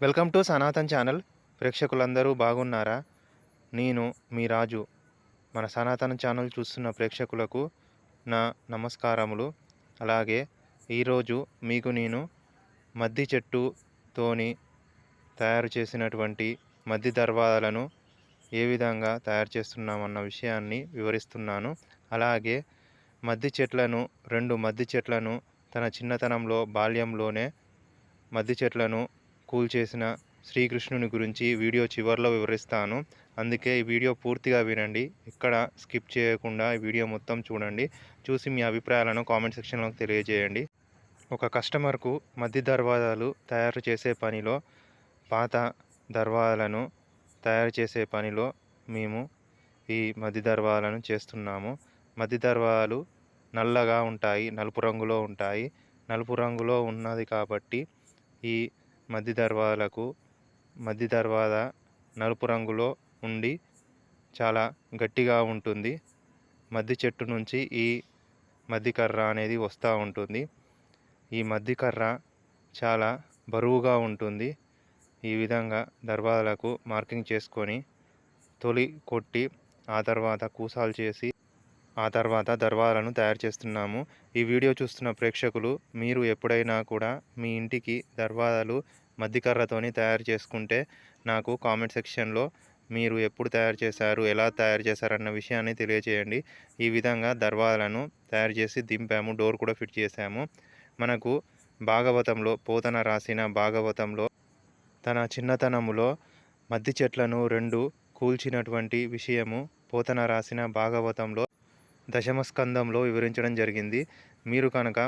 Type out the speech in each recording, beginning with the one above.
Welcome to Sanatan channel. ప్రేక్షకులందరూ బాగున్నారా? నేను మీ రాజు. మన సనాతన ఛానల్ చూస్తున్న ప్రేక్షకులకు నా నమస్కారములు. అలాగే ఈరోజు మీకు నేను మద్ది చెట్టుతోని తయారు చేసినటువంటి మద్ది దర్వాలను ఏ విధంగా తయారు చేస్తున్నామన్న విషయాన్ని వివరిస్తున్నాను. అలాగే మద్ది చెట్లను రెండు మద్ది చెట్లను తన చిన్నతనంలో బాల్యంలోనే మద్ది చెట్లను కూల్చేసిన శ్రీకృష్ణుని గురించి వీడియో చివరిలో వివరిస్తాను. అందుకే ఈ వీడియో పూర్తిగా వినండి. ఇక్కడ స్కిప్ చేయకుండా ఈ వీడియో మొత్తం చూడండి. చూసి మీ అభిప్రాయాలను కామెంట్ సెక్షన్లో తెలియజేయండి. ఒక కస్టమర్కు మధ్య దర్వాజాలు తయారు చేసే పనిలో పాత దర్వాజాలను తయారు చేసే పనిలో మేము ఈ మధ్య దర్వాజాలను చేస్తున్నాము. మధ్య దర్వాజాలు నల్లగా ఉంటాయి నలుపు రంగులో ఉంటాయి. నలుపు రంగులో ఉన్నది కాబట్టి ఈ మధ్య దర్వాజాలకు మధ్య దర్వాజా నలుపు రంగులో ఉండి చాలా గట్టిగా ఉంటుంది. మద్ది చెట్టు నుంచి ఈ మద్దికర్ర అనేది వస్తూ ఉంటుంది. ఈ మద్దికర్ర చాలా బరువుగా ఉంటుంది. ఈ విధంగా దర్వాజాలకు మార్కింగ్ చేసుకొని తొలి కొట్టి ఆ తర్వాత కూసాలు చేసి ఆ తర్వాత దర్వాలను తయారు చేస్తున్నాము. ఈ వీడియో చూస్తున్న ప్రేక్షకులు మీరు ఎప్పుడైనా కూడా మీ ఇంటికి దర్వాజాలు మద్దికర్రతోని తయారు చేసుకుంటే నాకు కామెంట్ సెక్షన్లో మీరు ఎప్పుడు తయారు చేశారు ఎలా తయారు చేశారన్న విషయాన్ని తెలియజేయండి ఈ విధంగా దర్వాజాలను తయారు చేసి దింపాము డోర్ కూడా ఫిట్ చేశాము. మనకు భాగవతంలో పోతన రాసిన భాగవతంలో తన చిన్నతనములో మద్ది చెట్లను రెండు కూల్చినటువంటి విషయము పోతన రాసిన భాగవతంలో దశమ స్కందంలో వివరించడం జరిగింది. మీరు కనుక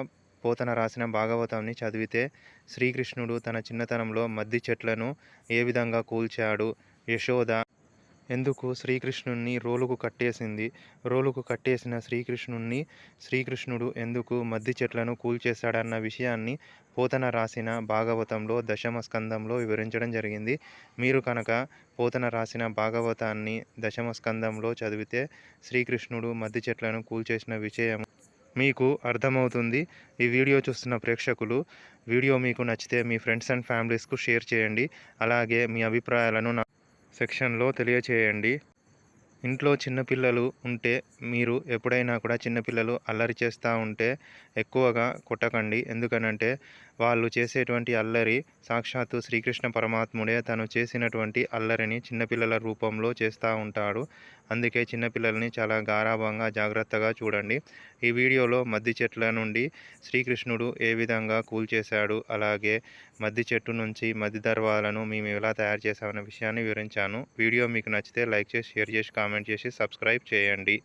పోతన రాసిన భాగవతాన్ని చదివితే శ్రీకృష్ణుడు తన చిన్నతనంలో మద్ది చెట్లను ఏ విధంగా కూల్చాడు? యశోద ఎందుకు శ్రీకృష్ణుణ్ణి రోలుకు కట్టేసింది? రోలుకు కట్టేసిన శ్రీకృష్ణుణ్ణి శ్రీకృష్ణుడు ఎందుకు మద్ది చెట్లను కూల్చేశాడన్న విషయాన్ని పోతన రాసిన భాగవతంలో దశమ స్కందంలో వివరించడం జరిగింది. మీరు కనుక పోతన రాసిన భాగవతాన్ని దశమ స్కందంలో చదివితే శ్రీకృష్ణుడు మద్ది చెట్లను కూల్చేసిన విషయం మీకు అర్థమవుతుంది. ఈ వీడియో చూస్తున్న ప్రేక్షకులు వీడియో మీకు నచ్చితే మీ ఫ్రెండ్స్ అండ్ ఫ్యామిలీస్కు షేర్ చేయండి. అలాగే మీ అభిప్రాయాలను నా సెక్షన్లో తెలియచేయండి. ఇంట్లో చిన్నపిల్లలు ఉంటే మీరు ఎప్పుడైనా కూడా చిన్నపిల్లలు అల్లరి చేస్తూ ఉంటే ఎక్కువగా కొట్టకండి. ఎందుకనంటే వాళ్ళు చేసేటువంటి అల్లరి సాక్షాత్తు శ్రీకృష్ణ పరమాత్ముడే తను చేసినటువంటి అల్లరిని చిన్నపిల్లల రూపంలో చేస్తూ ఉంటాడు. అందుకే చిన్నపిల్లల్ని చాలా గారాభంగా జాగ్రత్తగా చూడండి. ఈ వీడియోలో మద్ది చెట్ల నుండి శ్రీకృష్ణుడు ఏ విధంగా కూల్చేశాడు అలాగే మద్ది చెట్టు నుంచి మద్ది దర్వాలను మేము ఎలా తయారు చేసామన్న విషయాన్ని వివరించాను. వీడియో మీకు నచ్చితే లైక్ చేసి షేర్ చేసి కామెంట్ చేసి సబ్స్క్రైబ్ చేయండి.